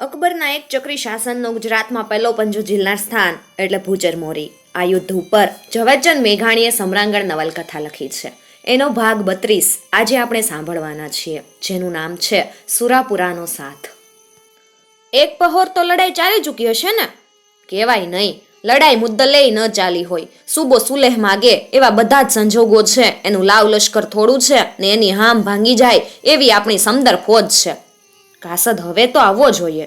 અકબરના એક ચક્રી શાસનનો ગુજરાતમાં પહેલો પંજો ઝીલનાર સ્થાન, એટલે ભૂચર મોરી. આ યુદ્ધ ઉપર ઝવેરચંદ મેઘાણીએ સમ્રાંગણ નવલકથા લખી છે. એનો ભાગ બત્રીસ, આજે આપણે સાંભળવાના છીએ, જેનું નામ છે સુરાપુરાનો સાથ. એક પહોર તો લડાઈ ચાલી ચૂકી હશે ને? કહેવાય નહીં, લડાઈ મુદ્દલે ન ચાલી હોય. સુબો સુલેહ માગે એવા બધા જ સંજોગો છે, એનું લાવ લશ્કર થોડું છે ને એની હામ ભાંગી જાય એવી આપણી સમદર ફોજ છે. કાસદ હવે તો આવવો જોઈએ.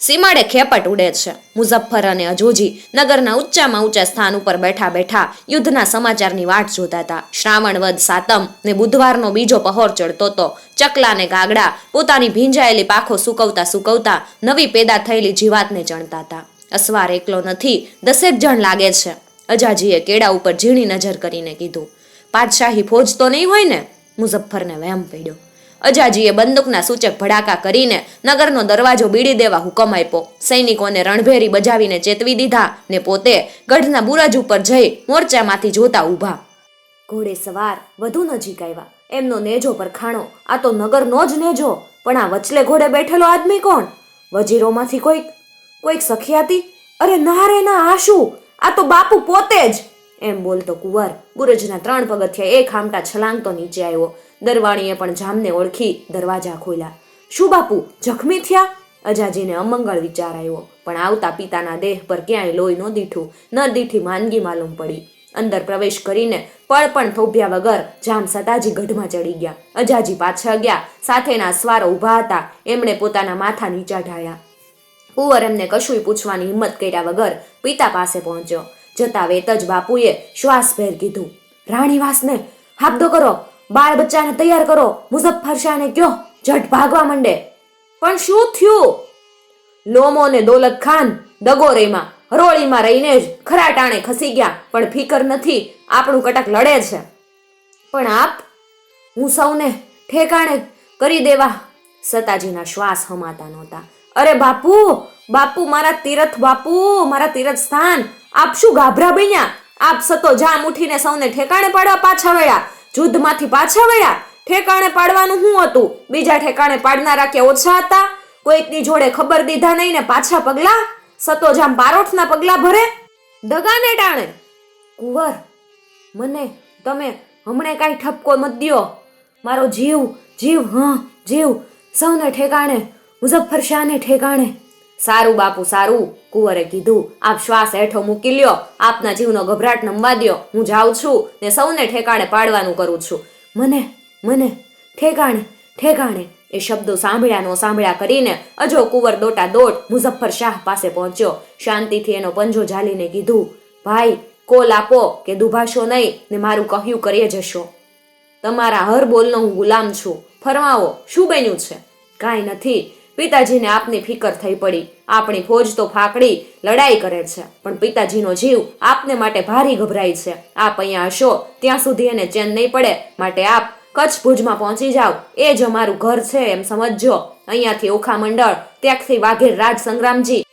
સીમાડે ખેપટ ઉડે છે. મુઝફ્ફર અને અજોજી નગરના ઊંચામાં ઊંચા સ્થાન ઉપર બેઠા બેઠા યુદ્ધના સમાચારની વાટ જોતા હતા. શ્રાવણ વધ સાતમ ને બુધવારનો બીજો પહોર ચડતો તો ચકલા ને ગાગડા પોતાની ભીંજાયેલી પાખો સુકવતા સુકવતા નવી પેદા થયેલી જીવાતને ચણતા હતા. અસવાર એકલો નથી, દસેક જણ લાગે છે. અજાજીએ કેડા ઉપર ઝીણી નજર કરીને કીધું, પાતશાહી ફોજ તો નહીં હોય ને? મુઝફ્ફરને વહેમ પડ્યો. અજાજીએ બંદૂકના સૂચક ભડાકા કરીને નગરનો દરવાજો બીડી દેવા હુકમ આપ્યો. સૈનિકોને રણભેરી બજાવીને ચેતવી દીધા ને પોતે ગઢના બુરજ ઉપર જઈ મોરચામાંથી જોતા ઊભા. ઘોડે સવાર વધુ નજીક આવ્યા. એમનો નેજો પર ખાણો, આ તો નગરનો જ નેજો, પણ આ વચલે ઘોડે બેઠેલો આદમી કોણ? વજીરોમાંથી કોઈક કોઈક સખિયાતી? અરે ના રે, ના, આ શું? આ તો બાપુ પોતે જ! એમ બોલતો કુંવર, બુરજના ત્રણ પગથિયા એક આમટા છલાંગતો નીચે આવ્યો. દરવાણીએ પણ જામને ઓળખી દરવાજા ખોલ્યા. શું બાપુ, જખમી થયા? અજાજીને અમંગળ વિચાર આવ્યો, પણ આવતા પિતાના દેહ પર ક્યાંય લોહી ન દીઠું, ન દીઠી માંદગી માલુમ પડી. અંદર પ્રવેશ કરીને પળ પણ થોભ્યા વગર જામ સતાજી ગઢમાં ચડી ગયા. અજાજી પાછળ ગયા, સાથેના સ્વારો ઊભા હતા, એમણે પોતાના માથા નીચા ઢાળ્યા. કુંવર એમને કશુંય પૂછવાની હિંમત કર્યા વગર પિતા પાસે પહોંચ્યો. જતા વેત જ બાપુએ શ્વાસભેર કીધું, રાણીવાસને, હાબદો કરો. બાળ બચ્ચાને તૈયાર કરો. મુઝફ્ફર શાહને કયો ઝટ ભાગવા માંડે. પણ શું થયું? લોમો ને દોલત ખાન દગોરેમાં હરોળીમાં રહીને જ ખરા ટાણે ખસી ગયા. પણ ફિકર નથી, આપણું કટક લડે છે. પણ આપ? હું સૌને ઠેકાણે કરી દેવા. સતાજીના શ્વાસ હમાતા નહોતા. અરે બાપુ બાપુ, મારા તીરથ બાપુ, મારા તીરથ સ્થાન. આપ શું ગાભરા બન્યા? આપ સતો જામ ઉઠીને સૌને ઠેકાણે પાડવા પાછા વળ્યા. જુદ્ધમાંથી પાછા વળ્યા. ઠેકાણે પાડવાનું શું હતું? બીજા ઠેકાણે પાડનારા કે ઓછા હતા? કોઈકની જોડે ખબર દીધા નહીં ને પાછા પગલા? સતો જામ પારોઠના પગલા ભરે? દગાને ટાણે? કુંવર, મને તમે હમણે કાંઈ ઠપકો મત દ્યો. મારો જીવ જીવ, હા, જીવ. સૌને ઠેકાણે, મુઝફ્ફર શાહને ઠેકાણે. સારું બાપુ, સારું. કુંવરે કીધું, આપ શ્વાસ હેઠો મૂકી લ્યો. આપના જીવનો ગભરાટ નમવા દ્યો. હું જાઉં છું ને સૌને ઠેકાણે પાડવાનું કરું છું. મને મને, ઠેકાણે ઠેકાણે, એ શબ્દો સાંભળ્યા સાંભળ્યા કરીને અજો કુંવર દોટા દોટ મુઝફ્ફર શાહ પાસે પહોંચ્યો. શાંતિથી એનો પંજો ઝાલીને કીધું, ભાઈ, કોલ આપો કે દુભાશો નહીં ને મારું કહ્યું કરીએ જશો. તમારા હર બોલનો હું ગુલામ છું. ફરમાવો, શું બન્યું છે? કાંઈ નથી. પિતાજીને આપની ફિકર થઈ પડી. આપણી ફોજ તો ફાકડી, લડાઈ કરે છે. પણ પિતાજીનો જીવ આપને માટે ભારી ગભરાય છે. આપ અહીંયા હશો, ત્યાં સુધી એને ચેન નહીં પડે. માટે આપ કચ્છ ભુજમાં પહોંચી જાઓ. એ જ અમારું ઘર છે એમ સમજજો. અહીંયાથી ઓખા મંડળ ત્યાંથી વાઘેર રાજ સંગ્રામજી.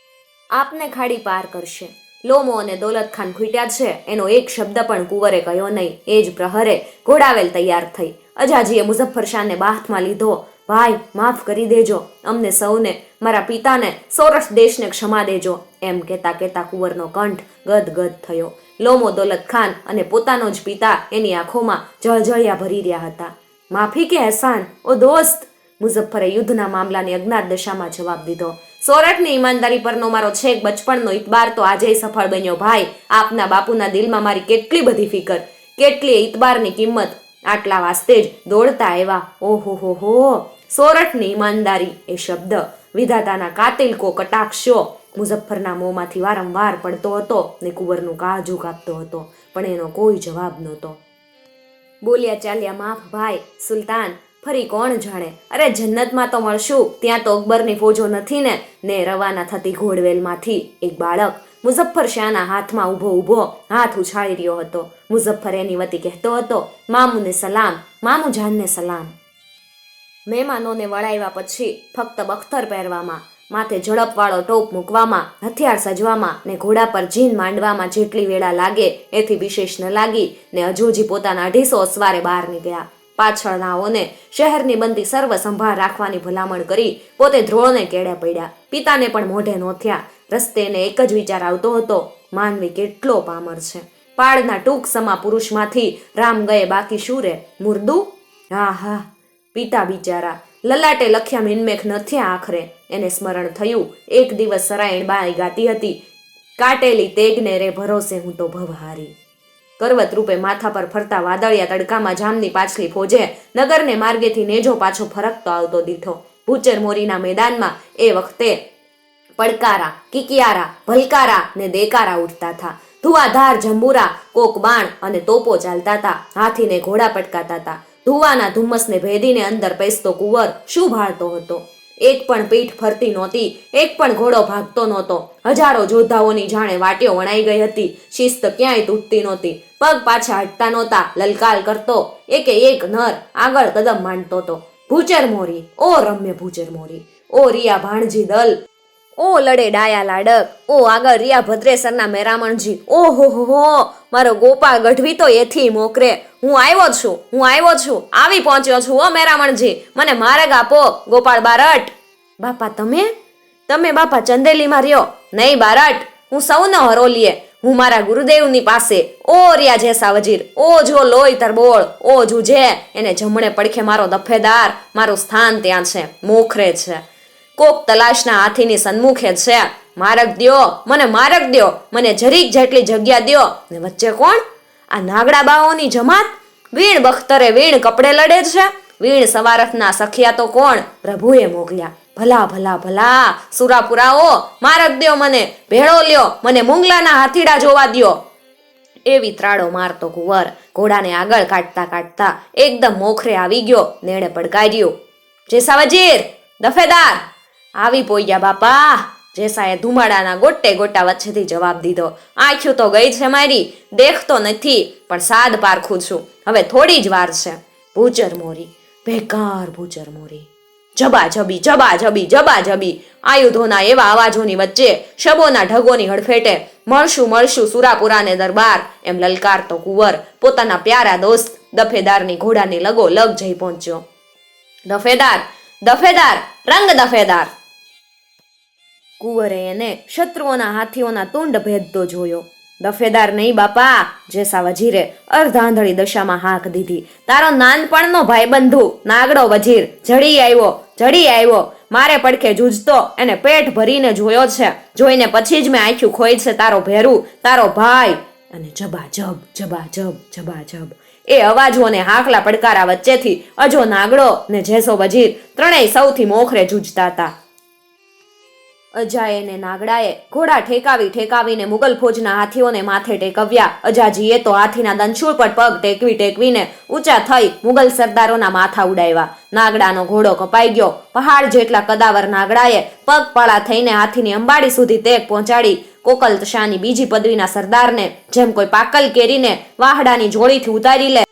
આપને ખાડી પાર કરશે. લોમો અને દોલત ખાન ખૂટ્યા છે. એનો એક શબ્દ પણ કુંવરે કહ્યો નહીં. એ જ પ્રહરે ઘોડાવેલ તૈયાર થઈ. અજાજીએ મુઝફ્ફર શાહને બાથમાં લીધો. ભાઈ, માફ કરી દેજો. અમને સૌને, મારા પિતાને સોરઠ દેશને ક્ષમા દેજો. એમ કહેતા કહેતા કુંવરનો કંઠ ગદગદ થયો. લોમો દોલત ખાન અને પોતાનો જ પિતા એની આંખોમાં જળજળિયા ભરી રહ્યા હતા. માફી કે એહસાન ઓ દોસ્ત! મુઝફ્ફરે યુદ્ધના મામલાની અજ્ઞાત દશામાં જવાબ દીધો. સોરઠની ઈમાનદારી પરનો મારો છેક બચપણનો ઇતબાર તો આજે સફળ બન્યો. ભાઈ, આપના બાપુના દિલમાં મારી કેટલી બધી ફિકર? કેટલી ઇતબારની કિંમત આટલા વાસ્તે જ દોડતા આવ્યા. ઓહો, હો સોરઠની ઈમાનદારી એ શબ્દ. વિધાતાના કાતિલ કો કટાક્ષો. મુઝફ્ફરના મોંમાંથી વારંવાર પડતો હતો ને કુંવરનું કાજુ કાપતો હતો, પણ એનો કોઈ જવાબ નહોતો. બોલ્યા ચાલ્યા, માફ ભાઈ, સુલતાન, ફરી કોણ જાણે? અરે, જન્નતમાં તો મળશું. ત્યાં તો અકબરની ફોજો નથી ને. ને રવાના થતી ઘોડવેલમાંથી એક બાળક મુઝફ્ફર શાહના હાથમાં ઊભો ઊભો હાથ ઉછાળી રહ્યો હતો. મુઝફ્ફર એની વતી કહેતો હતો, મામુને સલામ મામુ જાનને સલામ. મહેમાનોને વળાવ્યા પછી ફક્ત બખ્તર પહેરવામાં, માથે ઝડપવાળો ટોપ મૂકવામાં, હથિયાર સજવામાં ને ઘોડા પર જીન માંડવામાં જેટલી વેળા લાગે એથી વિશેષ ન લાગી ને હજુજી પોતાના અઢીસો અસવારે બહાર નીકળ્યા. પાછળનાઓને શહેરની બનતી સર્વ સંભાળ રાખવાની ભલામણ કરી પોતે ધ્રોળને કેળે પડ્યા. પિતાને પણ મોઢે નોથ્યા રસ્તે એને એક જ વિચાર આવતો હતો, માનવી કેટલો પામર છે. પાળના ટૂંક સમા પુરુષમાંથી રામ ગયે બાકી શું રે? મુર્દું? હા હા પિતા બિચારા, લલાટે લખ્યા મિનમેખ નથી આખરે. એને સ્મરણ થયું, એક દિવસ સરાયણ બાઈ ગાતી હતી, કાટેલી તેગને રે ભરોસે હું તો ભવહારી. કરવત રૂપે માથા પર ફરતા વાદળિયા તડકામાં જામની પાછલી ફોજે નગરને માર્ગેથી નેજો પાછો ફરકતો આવતો દીઠો. ભૂચર મોરીના મેદાનમાં એ વખતે પડકારા, કિકિયારા, ભલકારા ને દેકારા ઉઠતા હતા ધુઆધાર જંબુરા કોક બાણ અને તોપો ચાલતા હતા હાથીને ઘોડા પટકાતા હતા ધુવાના ધુમ્મસને ભેદીને અંદર પેસતો કુંવર શું ભાળતો હતો? એક પણ પીઠ ફરતી નહોતી, એક પણ ઘોડો ભાગતો નહોતો. હજારો જોધાઓની જાણે વાટીઓ વણાઈ ગઈ હતી, શિસ્ત ક્યાંય તૂટતી નહોતી. પગ પાછા હટતા નહોતા, લલકાલ કરતો, એકે એક નર આગળ કદમ માંડતો હતો. ભૂચર મોરી ઓ રમ્ય ભૂચર મોરી ઓ રિયા ભાણજી દલ ઓ લડે ડાયા લાડક, ઓ આગળ રિયા ભદ્રેસરના મેરામણજી, ઓ હો હો મારો ગોપાળ ગઢવી તો એથી મોકરે. હું આવ્યો જ છું, હું આવ્યો છું, આવી પહોંચ્યો છું ઓ મેરામણજી. મને માર્ગ આપો ગોપાળ બારટ. બાપા, તમે? તમે બાપા ચંદેલીમાં રહ્યો? નહીં, બારટ. હું સૌનો હરોલીએ. હું મારા ગુરુદેવની પાસે. ઓ રિયા જેસા વજીર, ઓ જો લોહી તરબોળ, ઓ જુજે. એને જમણે પડખે મારો દફેદાર, મારું સ્થાન ત્યાં છે, મોખરે છે. કોક તલાશના હાથીની સન્મુખે છે. મારક દ્યો, મને મારક દ્યો, મને જરીક જેટલી જગ્યા દ્યો. ને વચ્ચે કોણ? આ નાગડા બાઓની જમાત. વીણ બખ્તરે વીણ કપડે લડે છે. વીણ સવારથના સખિયા તો કોણ? પ્રભુએ મોકલ્યા. ભલા ભલા ભલા, સુરાપુરાઓ, મારક દ્યો મને. ભેળો લ્યો, મને મુંગલાના હાથીડા જોવા દ્યો. એવી ત્રાડો મારતો કુંવર. ઘોડાને આગળ કાઢતા કાઢતા એકદમ મોખરે આવી ગયો. નેણે પડકાર્યો. જેસા વજીર દફેદાર! આવી પોયા બાપા. જેસાએ ધુમાડાના ગોટે ગોટા વચ્ચેથી જવાબ દીધો. આંખ્યું તો ગઈ છે મારી. દેખતો નથી, પણ સાદ પારખું છું. હવે થોડી જ વાર છે. ભૂચર મોરી. બેકાર ભૂચર મોરી. જબા જબી જબા જબી જબા જબી. આયુધોના એવા અવાજોની વચ્ચે, શબોના ઢગોની હડફેટે, મળશું મળશું સુરાપુરાને દરબાર. એમ લલકારતો કુંવર પોતાના પ્યારા દોસ્ત દફેદારની ઘોડાની લગો લગ જઈ પહોંચ્યો. દફેદાર દફેદાર, રંગ દફેદાર. કુંવરે એને શત્રુઓના હાથીઓના તુંડ ભેદતો જોયો. દફેદાર નહીં બાપા, જેસા વજીરે અર્ધાંધળી દશામાં હાક દીધી. તારો નાનપણનો ભાઈબંધુ, નાગડો વજીર, જડી આવ્યો જડી આવ્યો મારે પડખે જૂજતો એને પેટ ભરીને જોયો છે. જોઈને પછી જ મેં આંખ્યું ખોઈ છે તારો ભેરું, તારો ભાઈ. અને જબા જબ જબા જબ જબા જબ એ અવાજો અને હાકલા પડકારા વચ્ચેથી અજો નાગડો ને જેસો વજીર ત્રણેય સૌથી મોખરે જૂજતા હતા. અજાએ ને નાગડાએ ઘોડા ઠેકાવી ઠેકાવીને મુગલ ફોજના હાથીઓને માથે ટેકવ્યા. અજાજીએ તો હાથીના દંશુળ પર પગ ટેકવી ટેકવીને ઊંચા થઈ મુગલ સરદારોના માથા ઉડાવ્યા. નાગડાનો ઘોડો કપાઈ ગયો. પહાડ જેટલા કદાવર નાગડાએ પગપાળા થઈને હાથીની અંબાડી સુધી તેગ પહોંચાડી. કોકલ શાહની બીજી પદવીના સરદારને જેમ કોઈ પાકલ કેરીને વાહડાની જોડીથી ઉતારી લે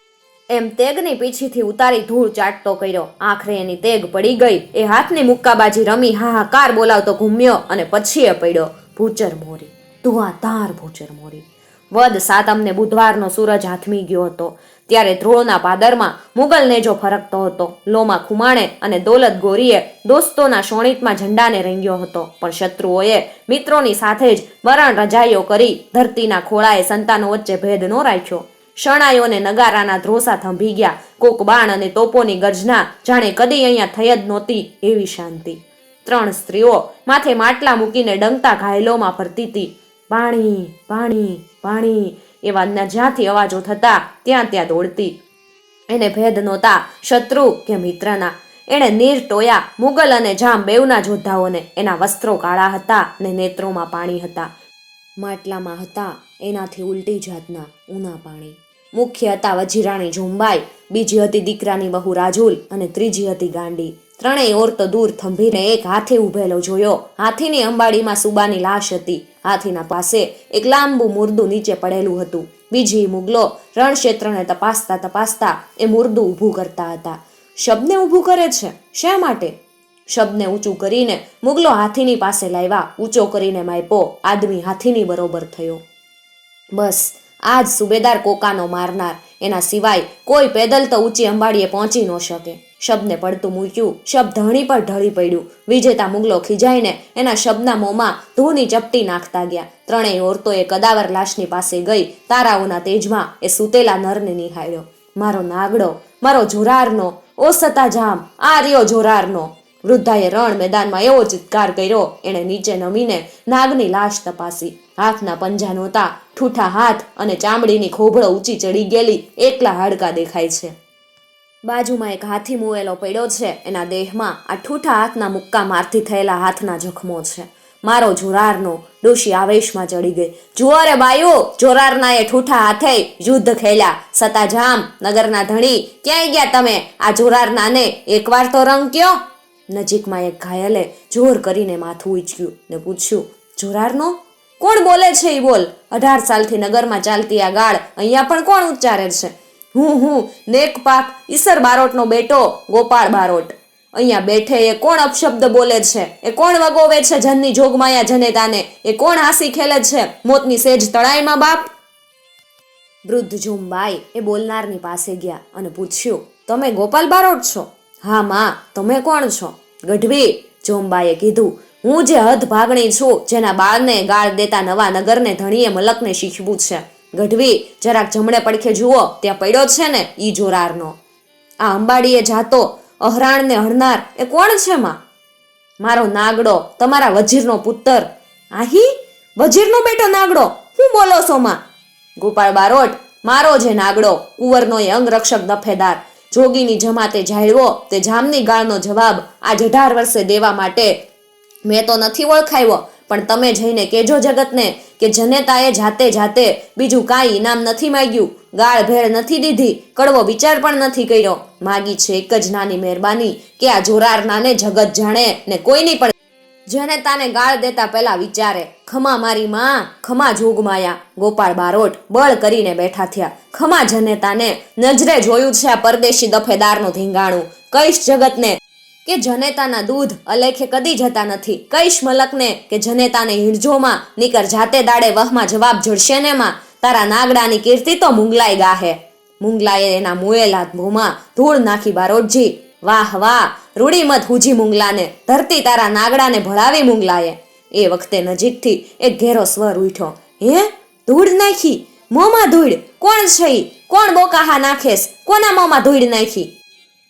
એમ તેગની પીછીથી ઉતારી ધૂળ ચાટતો કર્યો. આખરે એની તેગ પડી ગઈ. એ હાથની મુક્કાબાજી રમી હાહાકાર બોલાવતો ઘૂમ્યો અને પછી એ પડ્યો. ભૂચર મોરી. ધુઆધાર ભૂચર મોરી. વદ સાતમને બુધવારનો સૂરજ હાથમી ગયો હતો. ત્યારે ધ્રોળના પાદરમાં મુગલ નેજો ફરકતો હતો. લોમાં ખુમાણે અને દોલત ગોરીએ દોસ્તોના શોણિતમાં ઝંડાને રંગ્યો હતો. પણ શત્રુઓએ મિત્રોની સાથે જ વરણ રજાઈઓ કરી ધરતીના ખોળાએ સંતાનો વચ્ચે ભેદ ન રાખ્યો. શણાયોને નગારાના ધ્રોસા થંભી ગયા. કોક બાણ અને તોપોની ગર્જના જાણે કદી અહીંયા થઈ જ નહોતી એવી શાંતિ. ત્રણ સ્ત્રીઓ માથે માટલા મૂકીને ડંગતા ઘાયલોમાં ફરતી હતી. પાણી પાણી પાણી એવા જ્યાંથી અવાજો થતા ત્યાં ત્યાં દોડતી. એને ભેદ નહોતા શત્રુ કે મિત્રના. એણે નીર ટોયા, મુગલ અને જામ બેવના જોદ્ધાઓને એના વસ્ત્રો કાળા હતા ને નેત્રોમાં પાણી હતા. માટલામાં હતા. એનાથી ઉલટી જાતના ઊના પાણી. મુખ્ય હતા વજીરાણી ઝુંબાઈ, બીજી હતી દીકરાની બહુ રાજુલ અને ત્રીજી હતી ગાંડી. ત્રણેય ઓરતો દૂર થંભીને એક હાથી ઊભેલો જોયો. હાથીની અંબાડીમાં સુબાની લાશ હતી. હાથીના પાસે એક લાંબુ મુરદું નીચે પડેલું હતું. બીજી મુગલો રણક્ષેત્રને તપાસતા તપાસતા એ મુરદું ઊભું કરતા હતા. શબને ઊભું કરે છે? શા માટે? શબને ઊંચું કરીને મુગલો હાથીની પાસે લાવ્યા. ઊંચો કરીને માયપો આદમી હાથીની બરોબર થયો. બસ, આજ સુબેદાર કોકાનો મારનાર. એના સિવાય કોઈ પેદલ તો ઊંચી અંબાડીએ પહોંચી ન શકે. શબને પડતું મૂક્યું શબ ધણી પર ઢળી પડ્યું. વિજેતા મુગલો ખીજાઈને એના શબના મોંમાં ધૂની ચપટી નાખતા ગયા. ત્રણેય ઓરતોએ કદાવર લાશની પાસે ગઈ, તારાઓના તેજમાં એ સૂતેલા નરને નિહાળ્યો. મારો નાગડો, મારો જોરારનો, ઓસતા જામ, આ રહ્યો જોરારનો. વૃદ્ધાએ રણ મેદાનમાં એવો ચિત્કાર કર્યો. એણે નીચે નમીને નાગની લાશ તપાસી. હાથના પંજા નહોતા, ઠૂઠા હાથ અને ચામડીની ખોભળો ઊંચી ચડી ગયેલી. એકલા હાડકા દેખાય છે. બાજુમાં એક હાથી મુવેલો પડ્યો છે. એના દેહમાં આ ઠૂઠા હાથના મુક્કા મારથી થયેલા હાથના જખમો છે. મારો જોરારનો ડોશી આવેશમાં ચડી ગઈ. જુઓ રે બાયુ, જોરારના એ ઠૂઠા હાથે યુદ્ધ ખેલ્યા. સતાજામ નગરના ધણી, ક્યાંય ગયા તમે? આ જોરારનાને એકવાર તો રંગ કયો? નજીકમાં એક ઘાયલે જોર કરીને માથું ઉચક્યું ને પૂછ્યું, જોરારનો? કોણ બોલે છે એ બોલ? અઢાર સાલથી નગરમાં ચાલતી આ ગાળ અહીંયા પણ કોણ ઉચ્ચારે છે? હું હું નેક પાક ઈસર બારોટનો બેટો, ગોપાળ બારોટ. અહીંયા બેઠે એ કોણ અપશબ્દ બોલે છે? એ કોણ વગોવે છે જનની જોગમાયા જનેતાને? એ કોણ હાસી ખેલે છે મોતની સેજ તળાઈમાં, બાપ? વૃદ્ધ ઝુંબાઈ એ બોલનારની પાસે ગયા અને પૂછ્યું, તમે ગોપાલ બારોટ છો? હા, માં, તમે કોણ છો? ગઢવી જોમ્બાએ કીધું, હું જે હદ ભાગણી છું, જેના બાળને ગાળ દેતા નવા નગરને ધણીએ મલકને શીખવું છે. ગઢવી, જરાક જમણે પડખે જુઓ, ત્યાં પડ્યો છે ને ઈ જોરારનો. આ અંબાડીએ જાતો, અહરાણને હણનાર એ કોણ છે માં? મારો નાગડો, તમારા વજીરનો પુત્ર આહી? વજીરનો બેટો નાગડો? હું બોલો છો માં? ગોપાળ બારોટ, મારો જે નાગડો, કુંવરનો એ અંગરક્ષક દફેદાર. જોગીની જમાતે જાળવો તે જામની ગાળનો જવાબ આજ અઢાર વર્ષે દેવા માટે મેં તો નથી ઓળખાવ્યો પણ તમે જઈને કેજો જગતને કે જનેતાએ જાતે જાતે બીજું કાંઈ ઇનામ નથી માગ્યું ગાળ ભેળ નથી દીધી, કડવો વિચાર પણ નથી કર્યો. માગી છે એક જ નાની મહેરબાની કે આ જોરારનાને જગત જાણે ને કોઈની પણ જનેતાને ગાળ દેતા પહેલા વિચારે, ખમા મારી માં, ખમા જોગમાયા ગોપાળ બારોટ બળ કરીને બેઠા થયા. ખમા જનેતાને, નજરે જોયું છે આ પરદેશી દફેદારનું ધીંગાણું. કઈશ જગતને કે જનેતાના દૂધ અલેખે કદી જતા નથી. કઈશ મલકને કે જનેતાને હિરજોમાં નીકર જાતે દાડે વહમાં જવાબ જડશે ને માં તારા નાગડાની કીર્તિ તો મુંગલાઈ ગાહે. મુંગલાએ એના મુએલા મોંમાં ધૂળ નાખી બારોટજી. વાહ વાહ રૂડીમત હુજી મુંગલાને, ધરતી તારા નાગડાને ભળાવી મુંગલાએ. એ વખતે નજીકથી એક ઘેરો સ્વર ઉઠ્યો. હે? ધૂળ નાખી? મોંમાં ધૂળ? કોણ છે કોણ બોકાહા નાખેસ કોના મોંમાં ધૂળ નાખી?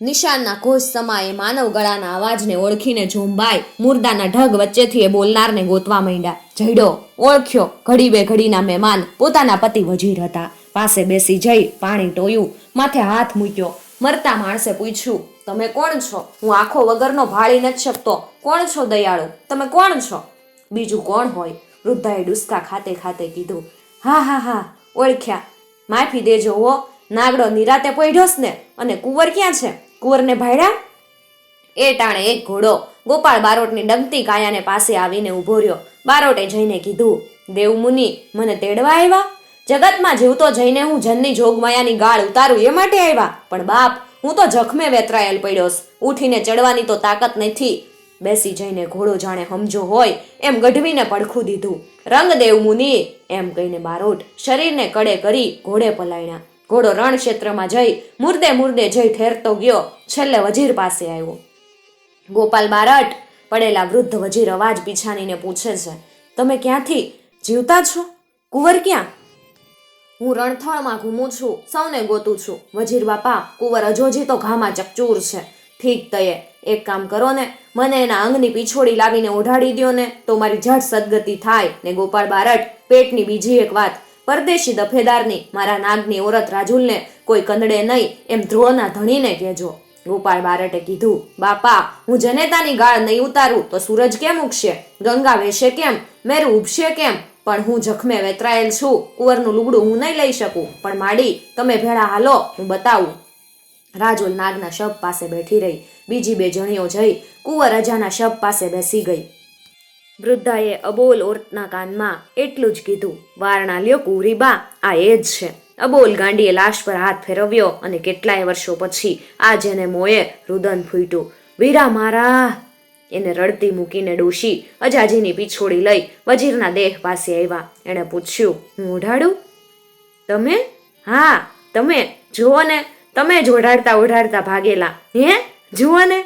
નિશાનના કોષ સમાએ માનવ ગળાના અવાજને ઓળખીને ઝુંબાઈ મુર્દાના ઢગ વચ્ચેથી એ બોલનારને ગોતવા માંડ્યા. જઈડો ઓળખ્યો. ઘડી બે ઘડીના મહેમાન પોતાના પતિ વજીર હતા. પાસે બેસી જઈ પાણી ટોયું, માથે હાથ મૂક્યો. મરતા માણસે પૂછ્યું તમે કોણ છો? હું આખો વગરનો ભાળી નથી શકતો. કોણ છો દયાળુ? તમે કોણ છો? બીજું કોણ હોય? વૃદ્ધાએ ડુસકા ખાતે ખાતે કીધું, હા હા હા, ઓળખ્યા. માફી દેજો હો. નાગડો નિરાતે પોઈઢોસ ને. અને કુંવર ક્યાં છે? કુંવરને ભાડ્યા એ ટાણે એક ઘોડો ગોપાળ બારોટની ડગતી કાયાને પાસે આવીને ઊભો રહ્યો. બારોટે જઈને કીધું, દેવમુનિ, મને તેડવા આવ્યા જગતમાં જીવતો જઈને હું જનની જોગમાયાની ગાળ ઉતારું એ માટે આવ્યા પણ બાપ હું તો જખમે વેતરાયેલ પડ્યોસ. ઉઠીને ચડવાની તો તાકાત નથી. બેસી જઈને ઘોડો જાણે સમજો હોય, એમ ગઢવીને પડખું દીધું. રંગ દેવ મુનિ, એમ કહીને બારોટ શરીરને કડે કરી ઘોડે પલાયણા. ઘોડો રણ ક્ષેત્રમાં જઈ મુર્દે મુર્દે જઈ ઠેરતો ગયો. છેલ્લે વજીર પાસે આવ્યો. ગોપાલ બારટ, પડેલા વૃદ્ધ વજીર અવાજ પીછાનીને પૂછે છે, તમે ક્યાંથી જીવતા છો? કુંવર ક્યાં? હું રણથળમાં ઘૂમું છું, સૌને ગોતું છું. વજીર બાપા, કુંવર અજોજી તો ઘામાં ચકચૂર છે. ઠીક તયે, એક કામ કરો ને, મને એના અંગની પીછોડી લાવીને ઓઢાડી દ્યો ને, તો મારી ઝટ સદગતિ થાય. ને ગોપાળ બારટ, પેટની બીજી એક વાત. પરદેશી દફેદારની, મારા નાગની ઓરત રાજુલને કોઈ કંદડે નહીં, એમ ધ્રુવના ધણીને કહેજો. ગોપાળ બારટે કીધું, બાપા, હું જનેતાની ગાળ નહીં ઉતારું, તો સૂરજ કેમ ઉગશે? ગંગા વેશે કેમ? મેરું ઉભશે કેમ? પણ હું જખમે વેતરાયેલ છું, કુંવરનું લુગડું હું નહીં લઈ શકું. પણ માડી, તમે ભેળા હાલો, હું બતાવું. રાજુલ નાગના શબ પાસે બેઠી રહી. બીજી બે જણીઓ જઈ કુંવર અજાના શબ પાસે બેસી ગઈ. વૃદ્ધાએ અબોલ ઓરતના કાનમાં એટલું જ કીધું, વારણા લ્યો કુરીબા આ એ જ છે. અબોલ ગાંડીએ લાશ પર હાથ ફેરવ્યો અને કેટલાય વર્ષો પછી આ જેને મોએ રુદન ફૂટ્યું. વીરા મારા એને રડતી મૂકીને ડોશી અજાજીની પીછોડી લઈ વજીરના દેહ પાસે આવ્યા. એણે પૂછ્યું, હું ઓઢાડું? તમે? હા, તમે જુઓ ને, તમે જ ઓઢાડતા ઓઢાડતા ભાગેલા. હે, જુઓ ને.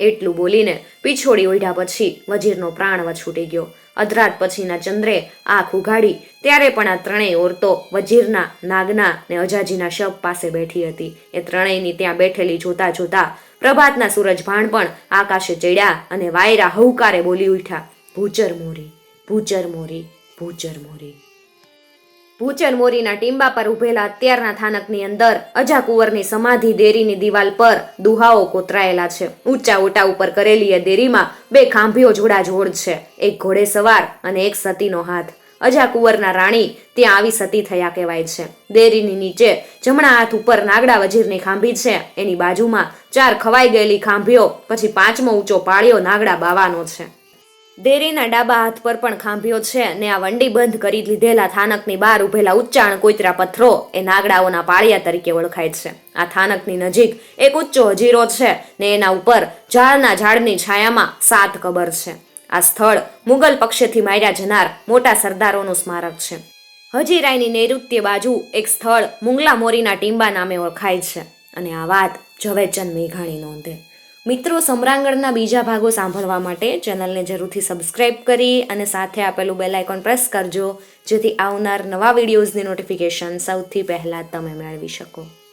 એટલું બોલીને પીછોડી ઓઢ્યા પછી વજીરનો પ્રાણ વછૂટી ગયો. અધરાત પછીના ચંદ્રે આંખ ઉઘાડી, ત્યારે પણ આ ત્રણેય ઓરતો વજીરના, નાગના ને અજાજીના શબ પાસે બેઠી હતી. એ ત્રણેયની ત્યાં બેઠેલી જોતા જોતા પ્રભાતના સૂરજભાણ પણ આકાશે ચડ્યા અને વાયરા હૌકારે બોલી ઉઠ્યા, ભૂચર મોરી ભૂચર મોરી ભૂચર મોરી. ભૂચર મોરીના ટીંબા પર ઉભેલા અત્યારના થાનકની અંદર અજાકુંવરની સમાધિ દેરીની દિવાલ પર દુહાઓ કોતરાયેલા છે. ઊંચા ઓટા ઉપર કરેલી એ દેરીમાં બે ખાંભીઓ જોડા જોડ છે. એક ઘોડે સવાર અને એક સતીનો હાથ. અજાકુંવરના રાણી ત્યાં આવી સતી થયા કહેવાય છે. દેરીની નીચે જમણા હાથ ઉપર નાગડા વજીરની ખાંભી છે. એની બાજુમાં ચાર ખવાઈ ગયેલી ખાંભીઓ, પછી પાંચમો ઊંચો પાળિયો નાગડા બાવાનો છે. દેરીના ડાબા હાથ પર પણ ખાંભીઓ છે ને આ વંડી બંધ કરી લીધેલા થાનકની બહાર ઉભેલા ઉચ્ચાણ કોઈતરા પથ્થરો એ નાગડાઓના પાળિયા તરીકે ઓળખાય છે. આ થાનકની નજીક એક ઉચ્ચો હજીરો છે ને એના ઉપર ઝાડના ઝાડની છાયામાં સાત કબર છે. આ સ્થળ મુગલ પક્ષેથી માર્યા જનાર મોટા સરદારોનું સ્મારક છે. હજીરાયની નૈઋત્ય બાજુ એક સ્થળ મુંગલા મોરીના ટીંબા નામે ઓળખાય છે અને આ વાત ઝવેરચંદ મેઘાણી નોંધે. મિત્રો, સમરાંગણના બીજા ભાગો સાંભળવા માટે ચેનલને જરૂરથી સબસ્ક્રાઇબ કરી અને સાથે આપેલું બેલ આઇકોન પ્રેસ કરજો, જેથી આવનાર નવા વિડીયોઝની નોટિફિકેશન સૌથી પહેલાં તમે મેળવી શકો.